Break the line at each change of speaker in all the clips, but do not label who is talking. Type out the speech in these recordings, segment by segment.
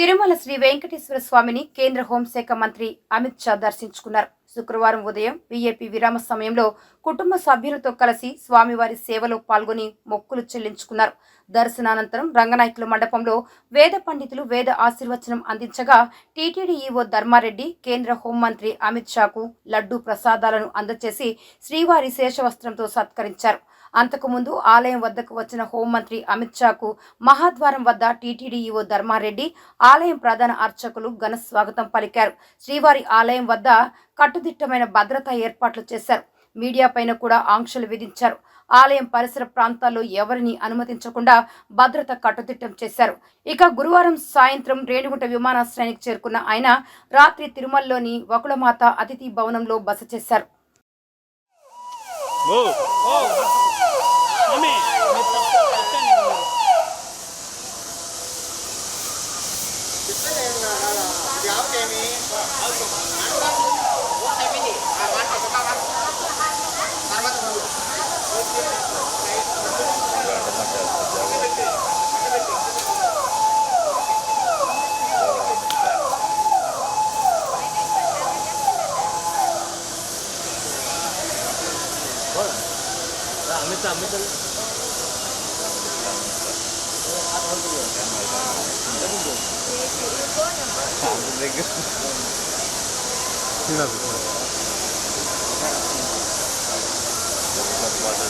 తిరుమల శ్రీ వెంకటేశ్వర స్వామిని కేంద్ర హోంశాఖ మంత్రి అమిత్ షా దర్శించుకున్నారు. శుక్రవారం ఉదయం వీఐపీ విరామ సమయంలో కుటుంబ సభ్యులతో కలిసి స్వామివారి సేవలో పాల్గొని మొక్కులు చెల్లించుకున్నారు. దర్శనానంతరం రంగనాయకుల మండపంలో వేద పండితులు వేద ఆశీర్వచనం అందించగా టీటీడీ ఈవో ధర్మారెడ్డి కేంద్ర హోంమంత్రి అమిత్ షాకు లడ్డూ ప్రసాదాలను అందజేసి శ్రీవారి శేషవస్త్రంతో సత్కరించారు. అంతకుముందు ఆలయం వద్దకు వచ్చిన హోంమంత్రి అమిత్ షాకు మహాద్వారం వద్ద టీటీడీఈఓ ధర్మారెడ్డి ఆలయం ప్రధాన అర్చకులు ఘన స్వాగతం పలికారు. శ్రీవారి ఆలయం వద్ద కట్టు కట్టుదిట్టమైన భద్రతా ఏర్పాట్లు చేశారు. మీడియా పైన కూడా ఆంక్షలు విధించారు. ఆలయం పరిసర ప్రాంతాల్లో ఎవరిని అనుమతించకుండా భద్రత కట్టుదిట్టం చేశారు. ఇక గురువారం సాయంత్రం రేణిగుంట విమానాశ్రయానికి చేరుకున్న ఆయన రాత్రి తిరుమలలోని వకుళమాత అతిథి భవనంలో బస చేశారు.
ఓ మమ్మీ అమిత అమిత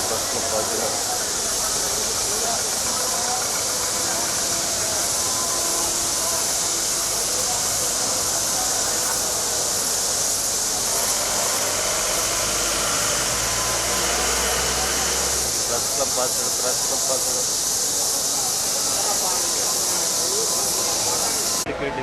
ప్రస్తుతం పాసడు ప్రస్తుతం పాసడు ఇది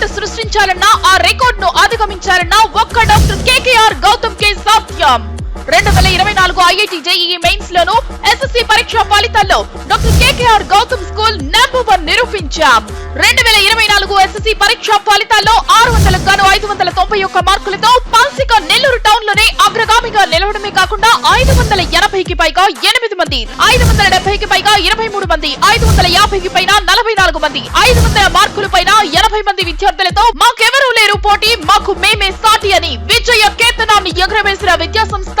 రికార్డు సృష్టించాలన్నా ఆ రికార్డ్ను అధిగమించాలన్నా ఒక్క డాక్టర్ కేకేఆర్ గౌతమ్ కే సాధ్యం రెండు వేల ఇరవై నాలుగు ఐఐటి జేఈఈ మెయిన్స్ లోను ఎస్ఎస్సి పరీక్ష ఫలితాల్లో doctor KKR Gautam school number one నిరూపించాం. రెండు వేల ఇరవై నాలుగు ఎస్ఎస్సి పరీక్ష ఫలితాల్లో ఆరు వందలకు గాను ఐదు వందల తొంభై ఒక్క మార్కులతో పాల్సిక నెల్లూరు టౌన్లోనే అగ్రగామిగా నిలవడమే కాకుండా ఐదు వందల ఎనభైకి పైగా ఎనిమిది మంది ఐదు వందల డెబ్బైకి పైగా ఇరవై మూడు మంది ఐదు వందల యాభైకి పైన నలభై నాలుగు మంది ఐదు వందల మార్కుల పైన ఎనభై మంది విద్యార్థులతో మాకెవరూ లేరు పోటీ మాకు మేమే సాటి అని విజయ కేతనాన్ని ఎగురవేసిన విద్యా సంస్థ